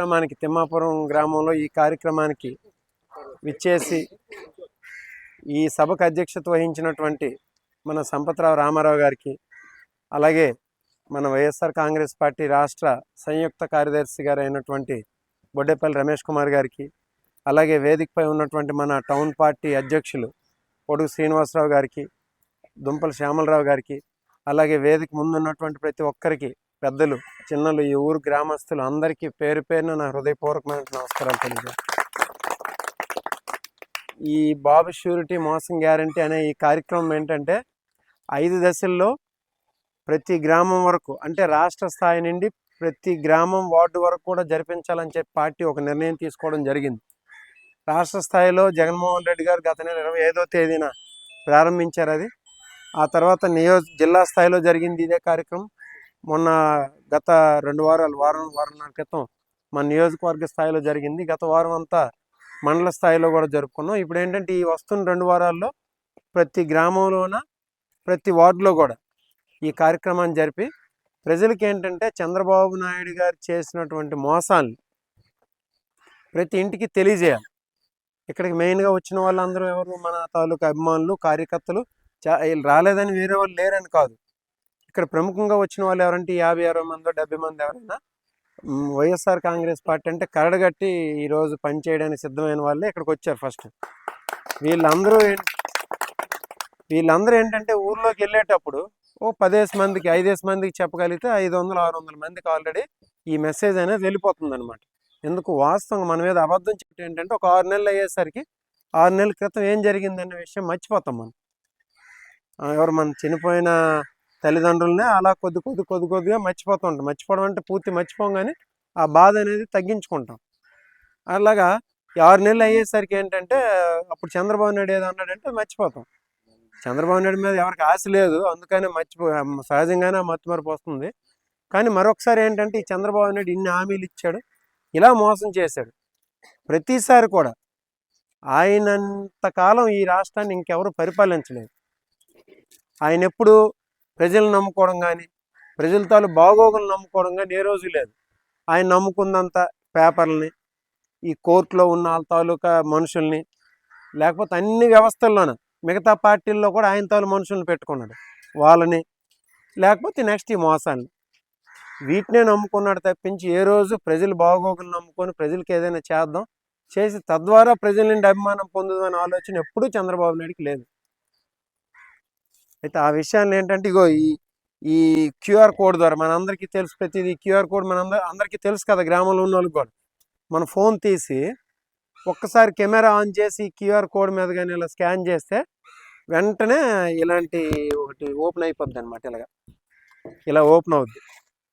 కార్యక్రమానికి తిమ్మాపురం గ్రామంలో ఈ కార్యక్రమానికి విచ్చేసి ఈ సభకు అధ్యక్షత వహించినటువంటి మన సంపతరావు రామారావు గారికి అలాగే మన వైఎస్ఆర్ కాంగ్రెస్ పార్టీ రాష్ట్ర సంయుక్త కార్యదర్శి గారు అయినటువంటి బొడ్డేపల్లి రమేష్ కుమార్ గారికి అలాగే వేదికపై ఉన్నటువంటి మన టౌన్ పార్టీ అధ్యక్షులు పొడుగు శ్రీనివాసరావు గారికి దుంపల శ్యామలరావు గారికి అలాగే వేదిక ముందున్నటువంటి ప్రతి ఒక్కరికి పెద్దలు చిన్నలు ఈ ఊరు గ్రామస్తులు అందరికీ పేరు పేరున నా హృదయపూర్వకమైన నమస్కారాలు తెలియదు ఈ బాబు షూరిటీ మోసం గ్యారంటీ అనే ఈ కార్యక్రమం ఏంటంటే ఐదు దశల్లో ప్రతి గ్రామం వరకు అంటే రాష్ట్ర స్థాయి నుండి ప్రతి గ్రామం వార్డు వరకు కూడా జరిపించాలని చెప్పి పార్టీ ఒక నిర్ణయం తీసుకోవడం జరిగింది. రాష్ట్ర స్థాయిలో జగన్మోహన్ రెడ్డి గారు గత నెల ఇరవై ఐదో తేదీన ప్రారంభించారు అది. ఆ తర్వాత నియోజ జిల్లా స్థాయిలో జరిగింది ఇదే కార్యక్రమం. మొన్న గత రెండు వారాలు వారం వారంన్నర క్రితం మన నియోజకవర్గ స్థాయిలో జరిగింది. గత వారం అంతా మండల స్థాయిలో కూడా జరుపుకున్నాం. ఇప్పుడు ఏంటంటే ఈ వస్తున్న రెండు వారాల్లో ప్రతి గ్రామంలోన ప్రతి వార్డులో కూడా ఈ కార్యక్రమాన్ని జరిపి ప్రజలకి ఏంటంటే చంద్రబాబు నాయుడు గారు చేసినటువంటి మోసాలు ప్రతి ఇంటికి తెలియజేయాలి. ఇక్కడికి మెయిన్గా వచ్చిన వాళ్ళందరూ ఎవరు? మన తాలూకా అభిమానులు కార్యకర్తలు చా రాలేదని వేరే వాళ్ళు లేరని కాదు. ఇక్కడ ప్రముఖంగా వచ్చిన వాళ్ళు ఎవరంటే యాభై అరవై మందో డెబ్బై మంది ఎవరైనా వైఎస్ఆర్ కాంగ్రెస్ పార్టీ అంటే కరడగట్టి ఈరోజు పనిచేయడానికి సిద్ధమైన వాళ్ళే ఇక్కడికి వచ్చారు ఫస్ట్. వీళ్ళందరూ వీళ్ళందరూ ఏంటంటే ఊర్లోకి వెళ్ళేటప్పుడు ఓ పదేసి మందికి ఐదేసి మందికి చెప్పగలిగితే ఐదు వందలు ఆరు వందల మందికి ఆల్రెడీ ఈ మెసేజ్ అనేది వెళ్ళిపోతుంది అనమాట ఎందుకు? వాస్తవంగా మన మీద అబద్ధం చెప్పి ఏంటంటే ఒక ఆరు నెలలు అయ్యేసరికి ఆరు నెలల క్రితం ఏం జరిగిందనే విషయం మర్చిపోతాం మనం. ఎవరు మనం చనిపోయిన తల్లిదండ్రులనే అలా కొద్ది కొద్ది కొద్ది కొద్దిగా మర్చిపోతుంటాం మర్చిపోవడం అంటే పూర్తి మర్చిపోం కానీ ఆ బాధ అనేది తగ్గించుకుంటాం. అలాగా ఆరు నెలలు అయ్యేసరికి ఏంటంటే అప్పుడు చంద్రబాబు నాయుడు ఏదో అన్నాడంటే మర్చిపోతాం. చంద్రబాబు నాయుడు మీద ఎవరికి ఆశ లేదు. అందుకనే మర్చిపో సహజంగానే ఆ మత్తుమరుపు వస్తుంది. కానీ మరొకసారి ఏంటంటే ఈ చంద్రబాబు నాయుడు ఇన్ని హామీలు ఇచ్చాడు. ఇలా మోసం చేశాడు. ప్రతిసారి కూడా ఆయనంత కాలం ఈ రాష్ట్రాన్ని ఇంకెవరు పరిపాలించలేదు. ఆయన ఎప్పుడు ప్రజలు నమ్ముకోవడం కానీ ప్రజల తాలూ బాగోగులు నమ్ముకోవడం కానీ ఏ రోజు లేదు. ఆయన నమ్ముకుందంత పేపర్లని ఈ కోర్టులో ఉన్న వాళ్ళ తాలూకా మనుషుల్ని లేకపోతే అన్ని వ్యవస్థల్లోన మిగతా పార్టీల్లో కూడా ఆయన తాలూ మనుషుల్ని పెట్టుకున్నాడు. వాళ్ళని లేకపోతే నెక్స్ట్ ఈ మోసాన్ని వీటినే నమ్ముకున్నాడు తప్పించి ఏ రోజు ప్రజలు బాగోగులు నమ్ముకొని ప్రజలకు ఏదైనా చేద్దాం చేసి తద్వారా ప్రజల నుండి అభిమానం పొందుదనే ఆలోచన ఎప్పుడూ చంద్రబాబు నాయుడుకి లేదు. అయితే ఆ విషయాన్ని ఏంటంటే ఇగో ఈ ఈ క్యూఆర్ కోడ్ ద్వారా మనందరికీ తెలుసు ప్రతిదీ క్యూఆర్ కోడ్ మన అందరికీ తెలుసు కదా గ్రామంలో ఉన్న వాళ్ళకి కూడా. మన ఫోన్ తీసి ఒక్కసారి కెమెరా ఆన్ చేసి క్యూఆర్ కోడ్ మీద కానీ ఇలా స్కాన్ చేస్తే వెంటనే ఇలాంటి ఒకటి ఓపెన్ అయిపోద్ది అనమాట ఇలాగ. ఇలా ఓపెన్ అవుద్ది.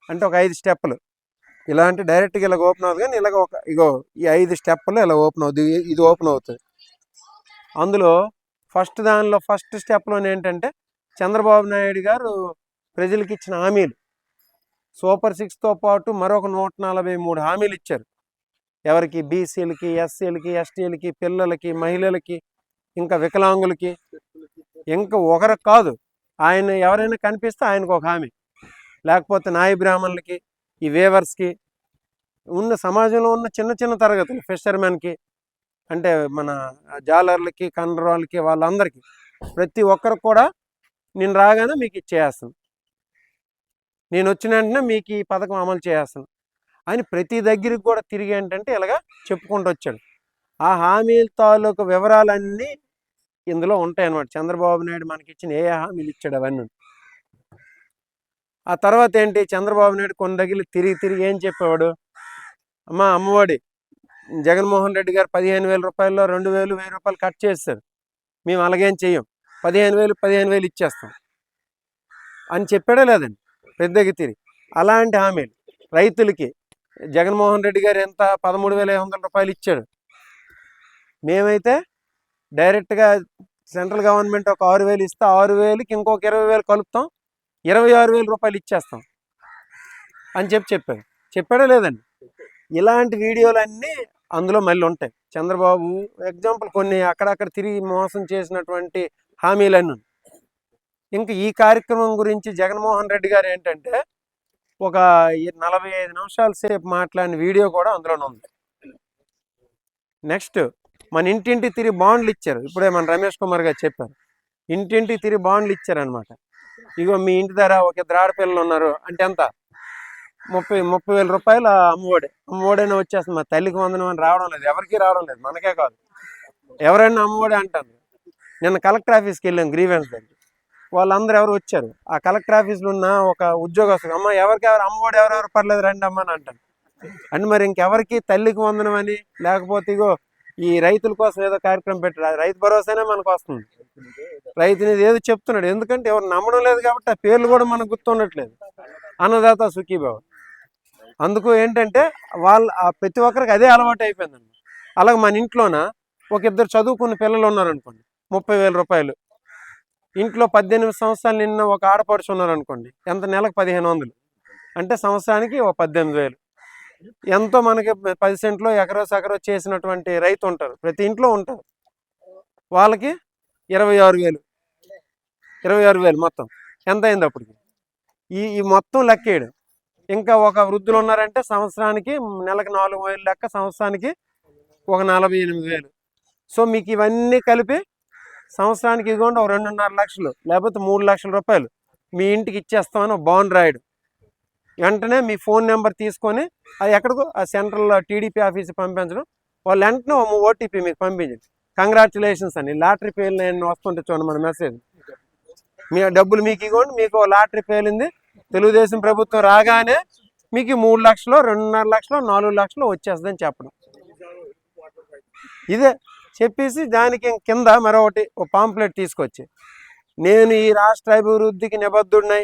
అంటే ఒక ఐదు స్టెప్పులు. ఇలాంటి డైరెక్ట్గా ఇలా ఓపెన్ అవుతుంది కానీ ఇలాగ ఒక ఇగో ఈ ఐదు స్టెప్పులు ఇలా ఓపెన్ అవుద్ది. ఇది- ఓపెన్ అవుతుంది. అందులో ఫస్ట్ దానిలో ఫస్ట్ స్టెప్లోనే ఏంటంటే చంద్రబాబు నాయుడు గారు ప్రజలకు ఇచ్చిన హామీలు. సూపర్ సిక్స్తో పాటు మరొక నూట నలభై మూడు హామీలు ఇచ్చారు. ఎవరికి బీసీలకి ఎస్సీలకి ఎస్టీలకి పిల్లలకి మహిళలకి ఇంకా వికలాంగులకి ఇంకా ఒకరికి కాదు. ఆయన ఎవరైనా కనిపిస్తే ఆయనకు ఒక హామీ. లేకపోతే నాయి బ్రాహ్మణులకి ఈ వేవర్స్కి ఉన్న సమాజంలో ఉన్న చిన్న చిన్న తరగతులు ఫిషర్మెన్కి అంటే మన జాలర్లకి కండరాలకి వాళ్ళందరికీ ప్రతి ఒక్కరికి కూడా నేను రాగానే మీకు ఇచ్చేస్తాను నేను వచ్చిన వెంటనే మీకు ఈ పథకం అమలు చేస్తాను. అని ప్రతి దగ్గరికి కూడా తిరిగి ఏంటంటే ఇలాగా చెప్పుకుంటూ వచ్చాడు. ఆ హామీల తాలూకు వివరాలన్నీ ఇందులో ఉంటాయి అన్నమాట చంద్రబాబు నాయుడు మనకి ఇచ్చిన ఏ హామీలు ఇచ్చాడు అవన్నీ. ఆ తర్వాత ఏంటి? చంద్రబాబు నాయుడు కొన్ని దగ్గర తిరిగి తిరిగి ఏం చెప్పేవాడు? అమ్మా అమ్మఒడి జగన్మోహన్ రెడ్డి గారు పదిహేను వేల రూపాయల్లో రెండు వేలు వెయ్యి రూపాయలు కట్ చేస్తారు మేము అలాగేం చెయ్యం. పదిహేను వేలు పదిహేను వేలు ఇచ్చేస్తాం. అని చెప్పాడా లేదండి. పెద్దకి తిరిగి అలాంటి హామీలు. రైతులకి జగన్మోహన్ రెడ్డి గారు ఎంత పదమూడు వేల ఐదు వందల రూపాయలు ఇచ్చాడు. మేమైతే డైరెక్ట్గా సెంట్రల్ గవర్నమెంట్ ఒక ఆరు వేలు ఇస్తే ఆరు వేలకి ఇంకొక ఇరవై వేలు కలుపుతాం. ఇరవై ఆరు వేల రూపాయలు ఇచ్చేస్తాం. అని చెప్పి చెప్పాడు. చెప్పాడా లేదండి. ఇలాంటి వీడియోలన్నీ అందులో మళ్ళీ ఉంటాయి. చంద్రబాబు ఎగ్జాంపుల్ కొన్ని అక్కడక్కడ తిరిగి మోసం చేసినటువంటి హామీలన్నీ ఇంకా ఈ కార్యక్రమం గురించి జగన్మోహన్ రెడ్డి గారు ఏంటంటే ఒక నలభై ఐదు నిమిషాల సేపు మాట్లాడిన వీడియో కూడా అందులోనే ఉంది. నెక్స్ట్ మన ఇంటింటి తిరిగి బాండ్లు ఇచ్చారు. ఇప్పుడే మన రమేష్ కుమార్ గారు చెప్పారు. ఇంటింటి తిరిగి బాండ్లు ఇచ్చారనమాట ఇగో మీ ఇంటి దగ్గర ఒక ఇద్దరు ఆడపిల్లలు ఉన్నారు. అంటే ఎంత? ముప్పై ముప్పై వేల రూపాయలు అమ్మఒడి. అమ్మఒడైనా వచ్చేస్తుంది. మా తల్లికి వందనం అని రావడం లేదు. ఎవరికి రావడం లేదు. మనకే కాదు. ఎవరైనా అమ్మఒడి అంటారు. నిన్న కలెక్టర్ ఆఫీస్కి వెళ్ళాం గ్రీవెన్స్ దగ్గర వాళ్ళందరూ ఎవరు వచ్చారు? ఆ కలెక్టర్ ఆఫీస్లో ఉన్న ఒక ఉద్యోగస్తులు అమ్మ ఎవరికి ఎవరు అమ్మఒడి ఎవరెవరు పర్లేదు రండి అమ్మ అని అంటాను అండ్ మరి ఇంకెవరికి తల్లికి వందనం అని? లేకపోతే ఇగో ఈ రైతుల కోసం ఏదో కార్యక్రమం పెట్టారు ఆ రైతు భరోసానే మనకు వస్తుంది. రైతుని ఏదో చెప్తున్నాడు. ఎందుకంటే ఎవరు నమ్మడం లేదు కాబట్టి ఆ పేర్లు కూడా మనకు గుర్తుండట్లేదు. అన్నదాత సుఖీభావ అందుకు ఏంటంటే వాళ్ళ ఆ ప్రతి ఒక్కరికి అదే అలవాటు అయిపోయిందండి అలాగే మన ఇంట్లోన ఒక ఇద్దరు చదువుకున్న పిల్లలు ఉన్నారనుకోండి. ముప్పై వేల రూపాయలు. ఇంట్లో పద్దెనిమిది సంవత్సరాలు నిన్న ఒక ఆడపడుచు ఉన్నారనుకోండి ఎంత నెలకు పదిహేను వందలు. అంటే సంవత్సరానికి ఒక పద్దెనిమిది వేలు. ఎంతో మనకి పది సెంట్లో ఎకరో సకరో చేసినటువంటి రైతు ఉంటారు. ప్రతి ఇంట్లో ఉంటారు. వాళ్ళకి ఇరవై ఆరు వేలు. ఇరవై ఆరు వేలు మొత్తం. ఎంత అయింది అప్పటికి? ఈ ఈ మొత్తం లెక్కేయడం. ఇంకా ఒక వృద్ధులు ఉన్నారంటే సంవత్సరానికి నెలకు నాలుగు వేలు లెక్క సంవత్సరానికి ఒక నలభై ఎనిమిది వేలు. సో మీకు ఇవన్నీ కలిపి సంవత్సరానికి ఇదిగోండి ఒక రెండున్నర లక్షలు లేకపోతే మూడు లక్షల రూపాయలు. మీ ఇంటికి ఇచ్చేస్తామని ఒక బాండ్ రాయడు. వెంటనే మీ ఫోన్ నెంబర్ తీసుకొని అది ఎక్కడికో ఆ సెంట్రల్ టీడీపీ ఆఫీస్కి పంపించడం. వాళ్ళు వెంటనే ఓటీపీ మీకు పంపించండి. కంగ్రాచులేషన్స్ అని లాటరీ పేర్లు నేను వస్తుంటే చూడండి మన మెసేజ్. మీ డబ్బులు మీకు ఇవ్వండి మీకు లాటరీ పేలింది తెలుగుదేశం ప్రభుత్వం రాగానే మీకు మూడు లక్షలు రెండున్నర లక్షలు నాలుగు లక్షలు వచ్చేస్తుందని చెప్పడం. ఇదే చెప్పేసి దానికి కింద మరొకటి ఒక పాంప్లెట్ తీసుకొచ్చి నేను ఈ రాష్ట్ర అభివృద్ధికి నిబద్ధుడినై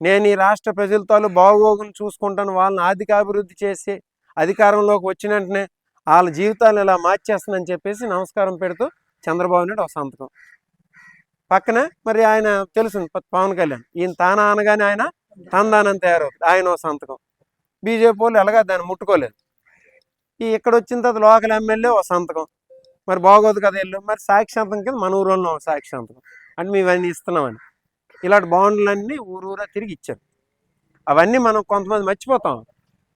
నేను ఈ రాష్ట్ర ప్రజలతో బాగోగులు చూసుకుంటాను వాళ్ళని ఆర్థిక అభివృద్ధి చేసి అధికారంలోకి వచ్చిన వెంటనే వాళ్ళ జీవితాలు ఇలా మార్చేస్తానని చెప్పేసి నమస్కారం పెడుతూ చంద్రబాబు నాయుడు ఒక సంతకం. పక్కన మరి ఆయన తెలుసు పవన్ కళ్యాణ్ ఈయన తానా అనగానే ఆయన తందానని తయారవుతుంది ఆయన ఒక సంతకం. బీజేపీ వాళ్ళు ఎలాగా దాన్ని ముట్టుకోలేదు. ఈ ఇక్కడ వచ్చిన తర్వాత లోకల్ ఎమ్మెల్యే ఒక సంతకం. మరి బాగోదు కదా వెళ్ళు. మరి సాక్షాంతం కింద మన ఊరులో సాక్షాంతం సాక్షి అంటే మేము ఇవన్నీ ఇస్తున్నామని. ఇలాంటి బాండ్లన్నీ ఊరూరా తిరిగి ఇచ్చారు. అవన్నీ మనం కొంతమంది మర్చిపోతాం.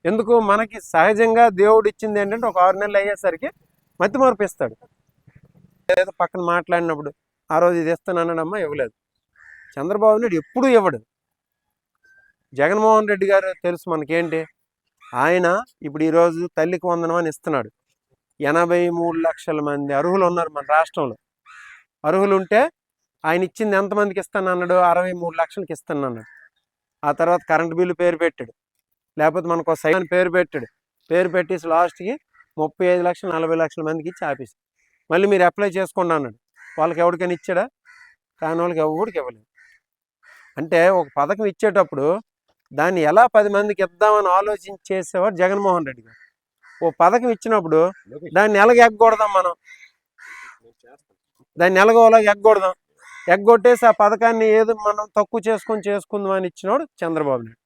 ఎందుకు? మనకి సహజంగా దేవుడు ఇచ్చింది ఏంటంటే ఒక ఆరు నెలలు అయ్యేసరికి మతి మార్పిస్తాడు. ఏదో పక్కన మాట్లాడినప్పుడు ఆ రోజు ఇది ఇస్తానన్నాడమ్మా ఇవ్వలేదు. చంద్రబాబు నాయుడు ఎప్పుడూ ఇవ్వడు. జగన్మోహన్ రెడ్డి గారు తెలుసు మనకేంటి? ఆయన ఇప్పుడు ఈరోజు తల్లికి వందనం అని ఇస్తున్నాడు. ఎనభై మూడు లక్షల మంది అర్హులు ఉన్నారు మన రాష్ట్రంలో. అర్హులు ఉంటే ఆయన ఇచ్చింది ఎంతమందికి ఇస్తానన్నాడు అరవై మూడు లక్షలకి ఇస్తానన్నాడు ఆ తర్వాత కరెంట్ బిల్లు పేరు పెట్టాడు. లేకపోతే మనకు ఒక సైన్ పేరు పెట్టాడు. పేరు పెట్టేసి లాస్ట్కి ముప్పై ఐదు లక్షలు నలభై లక్షల మందికి ఇచ్చి ఆపేసి. మళ్ళీ మీరు అప్లై చేసుకోండి అన్నాడు. వాళ్ళకి ఎవరికైనా ఇచ్చాడా? కాని వాళ్ళకి ఎవరికి ఇవ్వలేదు. అంటే ఒక పథకం ఇచ్చేటప్పుడు దాన్ని ఎలా పది మందికి ఇద్దామని ఆలోచించేసేవారు జగన్మోహన్ రెడ్డి గారు. ఓ పథకం ఇచ్చినప్పుడు దాన్ని ఎలాగ ఎగ్గకూడదాం మనం. దాన్ని ఎలాగోలా ఎగ్గకూడదాం ఎగ్గొట్టేసి ఆ పథకాన్ని ఏదో మనం తక్కువ చేసుకొని చేసుకుందాం అని ఇచ్చినోడు చంద్రబాబు నాయుడు.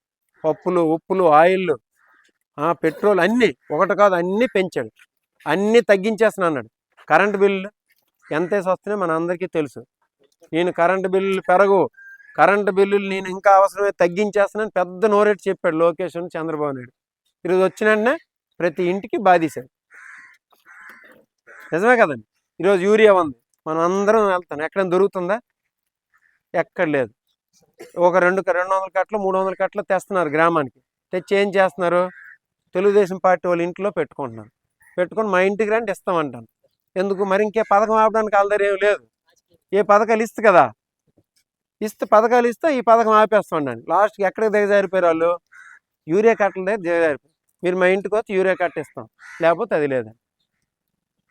పప్పులు ఉప్పులు ఆయిల్లు ఆ, పెట్రోల్ అన్నీ ఒకటి కాదు అన్నీ పెంచాడు. అన్నీ తగ్గించేస్తున్నా అన్నాడు. కరెంటు బిల్లు ఎంత వేసి వస్తున్నాయో మన అందరికీ తెలుసు. నేను కరెంటు బిల్లులు పెరగు కరెంటు బిల్లులు నేను ఇంకా అవసరమే తగ్గించేస్తున్నాను పెద్ద నోరేట్ చెప్పాడు లోకేష్ చంద్రబాబు నాయుడు. ఈరోజు వచ్చిన వెంటనే ప్రతి ఇంటికి బాధేశాడు. నిజమే కదండి. ఈరోజు యూరియా ఉంది. మనం అందరం వెళ్తాం. ఎక్కడ దొరుకుతుందా? ఎక్కడ లేదు. ఒక రెండు రెండు వందల కట్టలు మూడు వందల కట్టలు తెస్తున్నారు గ్రామానికి. తెచ్చి ఏం చేస్తున్నారు? తెలుగుదేశం పార్టీ వాళ్ళ ఇంట్లో పెట్టుకుంటున్నారు. పెట్టుకొని మా ఇంటికి రండి ఇస్తామంటాను. ఎందుకు? మరి ఇంకే పథకం ఆపడానికి ఆల్దరి ఏం లేదు. ఏ పథకాలు ఇస్తు కదా. ఇస్తే పథకాలు ఇస్తే ఈ పథకం ఆపేస్తామండి లాస్ట్కి ఎక్కడికి దిగజారిపోయారు వాళ్ళు? యూరియా కట్టల దగ్గర దిగజారిపోయారు. మీరు మా ఇంటికి వచ్చి యూరియా కట్ట ఇస్తాం లేకపోతే అది లేదండి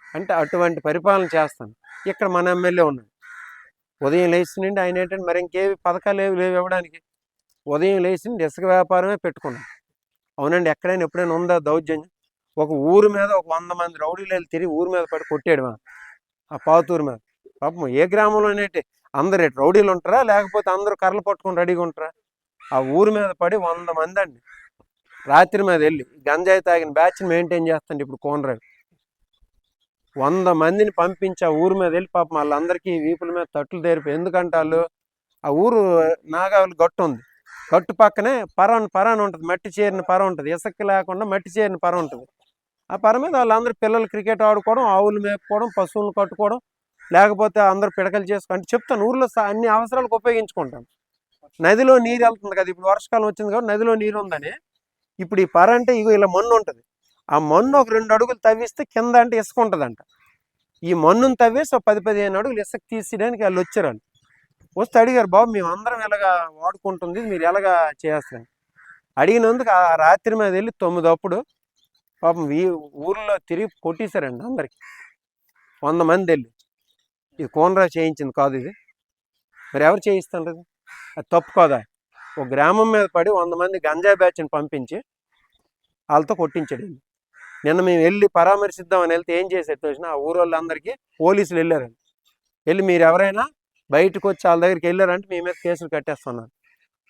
అంటే అటువంటి పరిపాలన చేస్తాను. ఇక్కడ మన ఎమ్మెల్యే ఉన్నాడు. ఉదయం లేచి నుండి ఆయన ఏంటంటే మరి ఇంకేవి పథకాలు ఏవి లేవు ఇవ్వడానికి. ఉదయం లేచి నుండి ఇసుక వ్యాపారమే పెట్టుకున్నాం. అవునండి ఎక్కడైనా ఎప్పుడైనా ఉందా దౌర్జన్యం? ఒక ఊరు మీద ఒక వంద మంది రౌడీలు వెళ్ళి తిరిగి ఊరు మీద పడి కొట్టాడు మా ఆ పాతూరు మీద. పాపం ఏ గ్రామంలోనేటి అందరు రౌడీలు ఉంటారా? లేకపోతే అందరూ కర్రలు పట్టుకొని రెడీగా ఉంటారా? ఆ ఊరు మీద పడి వంద మంది అండి. రాత్రి మీద వెళ్ళి గంజాయి తాగిన బ్యాచ్ని మెయింటైన్ చేస్తాండి ఇప్పుడు కోనరాడు. వంద మందిని పంపించి ఆ ఊరు మీద వెళ్ళి పాపం వాళ్ళందరికీ వీపుల మీద తట్లు తెరిపి ఎందుకంటే వాళ్ళు ఆ ఊరు నాగావళి గట్టు ఉంది. గట్టు పక్కనే పరాన్ పరాన్ ఉంటుంది. మట్టి చేరిన పర ఉంటుంది. ఇసుక లేకుండా మట్టి చేరిన పర ఉంటుంది. ఆ పర మీద వాళ్ళందరూ పిల్లలు క్రికెట్ ఆడుకోవడం ఆవులు మేపుకోవడం పశువులు కట్టుకోవడం లేకపోతే అందరూ పిడకలు చేసుకో అంటే చెప్తాను ఊర్లో అన్ని అవసరాలకు ఉపయోగించుకుంటాం. నదిలో నీరు వెళ్తుంది కదా ఇప్పుడు వర్షకాలం వచ్చింది కాబట్టి నదిలో నీరు ఉందని ఇప్పుడు ఈ పర అంటే ఇగో ఇలా మన్ను ఉంటుంది. ఆ మన్ను ఒక రెండు అడుగులు తవ్విస్తే కింద అంటే ఇసుక ఉంటుందంట. ఈ మన్నును తవ్వేసి ఒక పది పదిహేను అడుగులు ఇసుక తీసేయడానికి వాళ్ళు వచ్చారు వస్తే అడిగారు బాబు మేము అందరం ఎలాగా వాడుకుంటుంది? మీరు ఎలాగా చేస్తారు అడిగినందుకు ఆ రాత్రి మీద వెళ్ళి తొమ్మిది అప్పుడు పాపం ఈ ఊర్లో తిరిగి కొట్టేశారండి అందరికి. వంద మంది వెళ్ళి. ఇది కోనరా చేయించింది కాదు ఇది. మరి ఎవరు చేయిస్తాను అది తప్పు కాదా? ఒక గ్రామం మీద పడి వంద మంది గంజా బ్యాచ్ని పంపించి వాళ్ళతో కొట్టించాడు నిన్న మేము వెళ్ళి పరామర్శిద్దామని వెళ్తే ఏం చేసేట్టు వచ్చిన ఆ ఊరోళ్ళందరికీ పోలీసులు వెళ్ళారండి వెళ్ళి మీరు ఎవరైనా బయటకు వచ్చి వాళ్ళ దగ్గరికి వెళ్ళారంటే మీ మీద కేసులు కట్టేస్తున్నారు.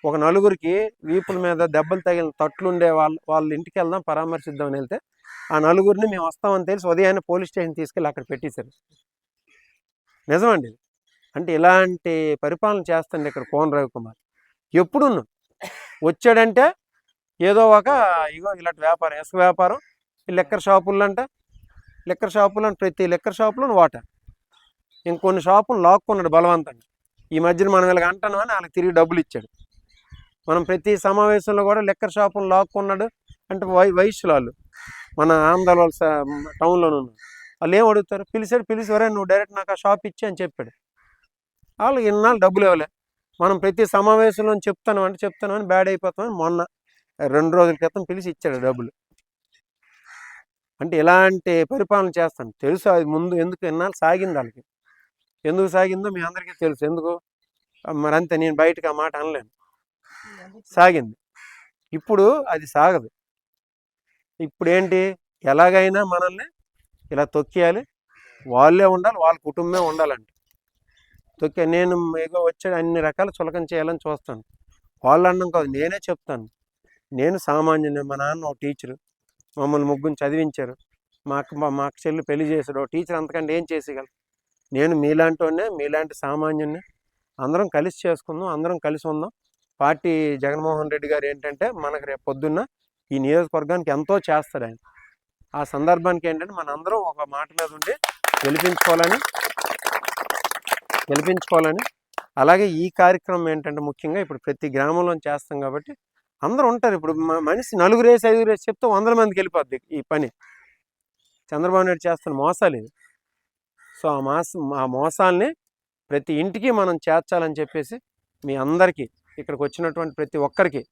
ఒక నలుగురికి వీపుల మీద దెబ్బలు తగిలిన తట్లుండే వాళ్ళ వాళ్ళ ఇంటికి వెళ్దాం పరామర్శిద్దామని వెళ్తే ఆ నలుగురిని మేము వస్తామని తెలిసి ఉదయాన్నే పోలీస్ స్టేషన్ తీసుకెళ్ళి అక్కడ పెట్టేశారు. నిజమండి అంటే ఇలాంటి పరిపాలన చేస్తుంది ఇక్కడ కోన రవికుమార్. ఎప్పుడు వచ్చాడంటే ఏదో ఒక ఇగో ఇలాంటి వ్యాపారం ఇసుక వ్యాపారం ఈ లెక్కర్ షాపుల్లో అంట లెక్కర్ షాపుల్లో ప్రతి లెక్కర్ షాపులో వాటర్ ఇంకొన్ని షాపులు లాక్కున్నాడు బలవంతంగా. ఈ మధ్యన మనం ఇలాగ అంటాను అని వాళ్ళకి తిరిగి డబ్బులు ఇచ్చాడు. మనం ప్రతి సమావేశంలో కూడా లెక్కర్ షాపులు లాక్కున్నాడు అంటే వై వయసులో వాళ్ళు మన ఆంధ్ర వాళ్ళ స- టౌన్లోనే ఉన్నారు. వాళ్ళు ఏం అడుగుతారు? పిలిచాడు పిలిచి వరే నువ్వు డైరెక్ట్ నాకు ఆ షాప్ ఇచ్చి అని చెప్పాడు. వాళ్ళు ఇన్నాళ్ళు డబ్బులు ఇవ్వలే. మనం ప్రతి సమావేశంలో చెప్తాను అంటే చెప్తాను అని బ్యాడ్ అయిపోతామని మొన్న రెండు రోజుల క్రితం పిలిచి ఇచ్చాడు డబ్బులు. అంటే ఇలాంటి పరిపాలన చేస్తాను తెలుసు అది ముందు ఎందుకు ఎన్నాళ్ళు సాగింది వాళ్ళకి. ఎందుకు సాగిందో మీ అందరికీ తెలుసు. ఎందుకు? మరి అంతే నేను బయటకు ఆ మాట అనలేను. సాగింది. ఇప్పుడు అది సాగదు. ఇప్పుడు ఏంటి ఎలాగైనా మనల్ని ఇలా తొక్కేయాలి. వాళ్ళే ఉండాలి వాళ్ళ కుటుంబమే ఉండాలంటే. తొక్కే నేను ఏదో వచ్చే అన్ని రకాల చులకం చేయాలని చూస్తాను. వాళ్ళు అన్నం కాదు నేనే చెప్తాను. నేను సామాన్యుని మా నాన్న ఒక టీచరు. మమ్మల్ని ముగ్గురు చదివించారు. మా అక్క మా అక్క చెల్లి పెళ్ళి చేశాడు. టీచర్ అంతకంటే ఏం చేసేయగలరు నేను మీలాంటి వాడినే మీలాంటి సామాన్యుని అందరం కలిసి చేసుకుందాం అందరం కలిసి ఉందాం. పార్టీ జగన్మోహన్ రెడ్డి గారు ఏంటంటే మనకు రేపు పొద్దున్న ఈ నియోజకవర్గానికి ఎంతో చేస్తాడు ఆయన. ఆ సందర్భానికి ఏంటంటే మనందరం ఒక మాట మీద ఉండి గెలిపించుకోవాలని గెలిపించుకోవాలని. అలాగే ఈ కార్యక్రమం ఏంటంటే ముఖ్యంగా ఇప్పుడు ప్రతి గ్రామంలో చేస్తాం కాబట్టి అందరూ ఉంటారు. ఇప్పుడు మ- మనిషి నలుగురు వేసి ఐదుగురు వేసి చెప్తే వందల మందికి వెళ్ళిపోద్ది ఈ పని. చంద్రబాబు నాయుడు చేస్తున్న మోసాలు ఇది సో ఆ మాస ఆ మోసాల్ని ప్రతి ఇంటికి మనం చేర్చాలని చెప్పేసి మీ అందరికీ ఇక్కడికి వచ్చినటువంటి ప్రతి ఒక్కరికి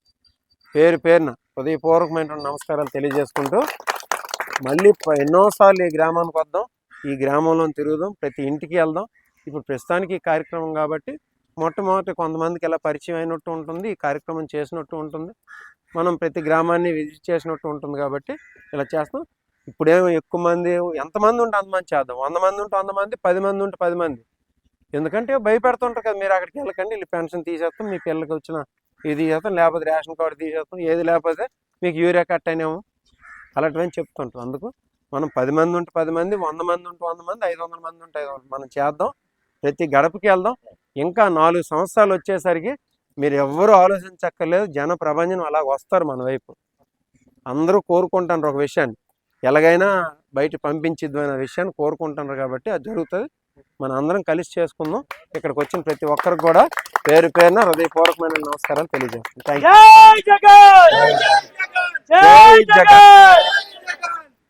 పేరు పేరున హృదయపూర్వకమైనటువంటి నమస్కారాలు తెలియజేసుకుంటూ మళ్ళీ ఎన్నోసార్లు ఈ గ్రామానికి వద్దాం. ఈ గ్రామంలో తిరుగుదాం. ప్రతి ఇంటికి వెళ్దాం. ఇప్పుడు ప్రస్తుతానికి ఈ కార్యక్రమం కాబట్టి మొట్టమొదటి కొంతమందికి ఎలా పరిచయం అయినట్టు ఉంటుంది ఈ కార్యక్రమం చేసినట్టు ఉంటుంది. మనం ప్రతి గ్రామాన్ని విజిట్ చేసినట్టు ఉంటుంది కాబట్టి ఇలా చేస్తాం. ఇప్పుడేమో ఎక్కువ మంది ఎంతమంది ఉంటే అంతమంది చేద్దాం. వంద మంది ఉంటే వంద మంది పది మంది ఉంటే పది మంది. ఎందుకంటే భయపెడుతుంటారు కదా మీరు అక్కడికి వెళ్ళకండి వీళ్ళు పెన్షన్ తీసేస్తాం మీ పిల్లలకి వచ్చిన ఇది తీసేస్తాం లేకపోతే రేషన్ కార్డు తీసేస్తాం ఏది లేకపోతే మీకు యూరియా కట్ అయినాము అలాంటివన్నీ చెప్తుంటాం. అందుకు మనం పది మంది ఉంటే పది మంది వంద మంది ఉంటే వంద మంది ఐదు వందల మంది ఉంటే ఐదు వందలు మనం చేద్దాం. ప్రతి గడపకి వెళ్దాం. ఇంకా నాలుగు సంవత్సరాలు వచ్చేసరికి మీరు ఎవ్వరూ ఆలోచించక్కర్లేదు. జన ప్రపంచం అలాగ వస్తారు మన వైపు. అందరూ కోరుకుంటారు ఒక విషయాన్ని. ఎలాగైనా బయట పంపించిద్దు అనే విషయాన్ని కోరుకుంటున్నారు కాబట్టి అది జరుగుతుంది. మన అందరం కలిసి చేసుకుందాం. ఇక్కడికి వచ్చిన ప్రతి ఒక్కరికి కూడా పేరు పేరున హృదయపూర్వకమైన నమస్కారాలు తెలియజేస్తాం థ్యాంక్ యూ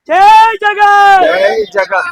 జై జగన్!